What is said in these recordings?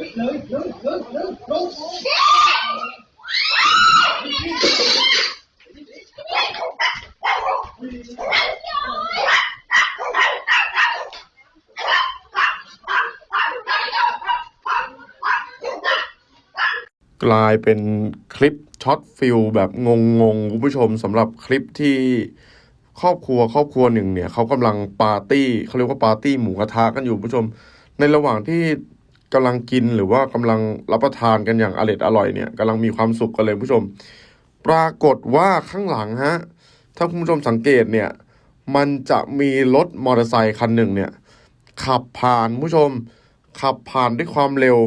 กลายเป็นคลิปช็อตฟิลแบบงงๆคุณผู้ชมสำหรับคลิปที่ครอบครัวครอบครัวหนึ่งเนี่ยเขากำลังปาร์ตี้เขาเรียกว่าปาร์ตี้หมูกระทะกันอยู่คุณผู้ชม ในระหว่างที่ กำลังกินหรือว่ากำลังรับประทานกันอย่างอร่อยอร่อยเนี่ยกำลังมีความสุขกันเลยผู้ชม ปรากฏว่าข้างหลังฮะถ้าคุณผู้ชมสังเกตเนี่ยมันจะมีรถมอเตอร์ไซค์คันหนึ่งเนี่ยขับผ่านผู้ชม ขับผ่านด้วยความเร็ว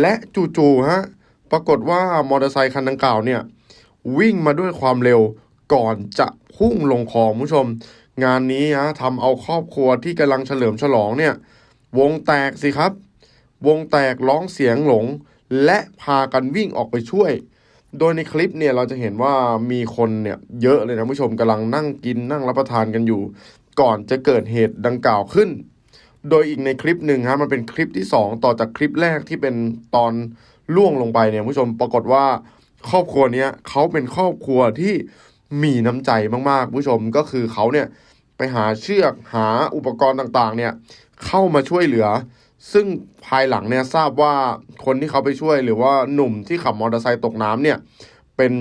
และจู่ๆฮะปรากฏว่ามอเตอร์ไซค์คันดังกล่าวเนี่ยวิ่งมาด้วยความเร็วก่อนจะพุ่งลงคลองผู้ชม งานนี้ฮะทำเอาครอบครัวที่กำลังเฉลิมฉลองเนี่ยวงแตกสิครับ วงแตกร้องเสียงหลง และพากันวิ่งออกไปช่วย โดยในคลิปเนี่ยเราจะเห็นว่ามีคนเนี่ยเยอะเลยนะผู้ชมกำลังนั่งกินนั่งรับประทานกันอยู่ ก่อนจะเกิดเหตุดังกล่าวขึ้น โดยอีกในคลิปหนึ่งฮะมันเป็นคลิปที่ 2 ต่อจากคลิปแรกที่เป็นตอนล่วงลงไปเนี่ยผู้ชมปรากฏว่าครอบครัวเนี้ยเขาเป็นครอบครัวที่มีน้ำใจมากๆ ผู้ชมก็คือเขาเนี่ยไปหาเชือกหาอุปกรณ์ต่างๆ เนี่ยเข้ามาช่วยเหลือ ซึ่งภายหลังเนี่ยทราบว่าคนที่เขาไปช่วยหรือว่าหนุ่มที่ขับมอเตอร์ไซค์ตกน้ำเนี่ยเป็น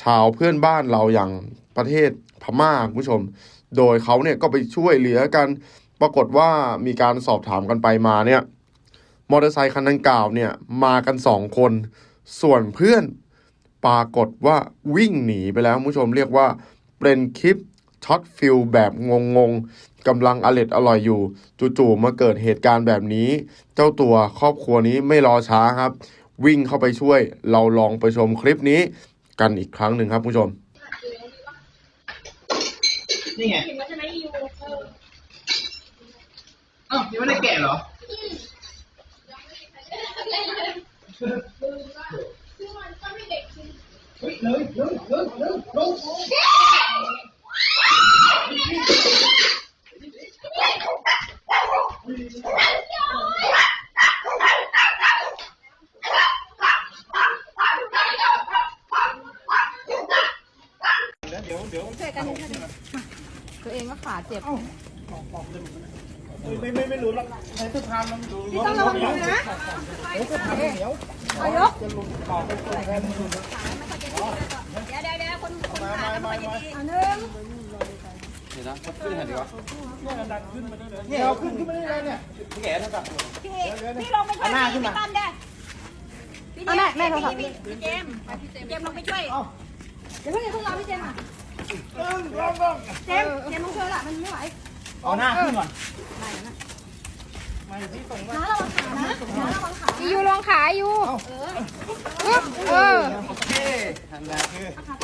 ชาวเพื่อนบ้านเราอย่างประเทศพม่าคุณผู้ชม โดยเขาเนี่ยก็ไปช่วยเหลือกัน ปรากฏว่ามีการสอบถามกันไปมาเนี่ยมอเตอร์ไซค์คันดังกล่าวเนี่ยมากันสองคน ส่วนเพื่อนปรากฏว่าวิ่งหนีไปแล้วคุณผู้ชมเรียกว่าเป็นคลิป ช็อตฟิลแบบงงๆกำลังอร่อยอร่อยอยู่ จู่ๆมาเกิดเหตุการณ์แบบนี้ เจ้าตัวครอบครัวนี้ไม่รอช้าครับ วิ่งเข้าไปช่วย เราลองไปชมคลิปนี้กันอีกครั้งหนึ่งครับคุณผู้ชม นี่ไงเห็นว่าจะไม่อยู่เอออ้าวยังไม่ได้แกะเหรอซึ่งมันก็ไม่เด็กจริงเฮ้ยเลยเลย เลยเลยลงตัวเองก็ขาเจ็บ ไม่ไม่ไม่รู้หรอกใช้สะพานมันดูพี่ต้องระวังมือนะโอ้สะพานเหนียวเอายกจะลงต่อไปตรงแทนมันดูเดี๋ยวเดี๋ยวเดี๋ยวคนคนมาขามาต้องมาไปมาดีอันหนึ่งเนี่ยดันขึ้นมาได้เลยเนี่ยเอาขึ้นขึ้นมาได้เลยเนี่ยพี่แกท่านกับๆพี่พี่ลงไปช่วยพี่พี่ตั้มเด้พี่เจมส์พี่พี่เจมส์พี่เจมส์ลงไปช่วยเดี๋ยวเพิ่งอย่าเพิ่งรอพี่เจมส์อะลองลอง เจมส์เจมส์ลงเชิญละมันไม่ไหวเอาหน้าขึ้นก่อนน้าระวังขานะน้าระวังขาอียูลองขาอยู่เออ โอเคทันแล้วคือขาตั้งอยู่ไหนวะ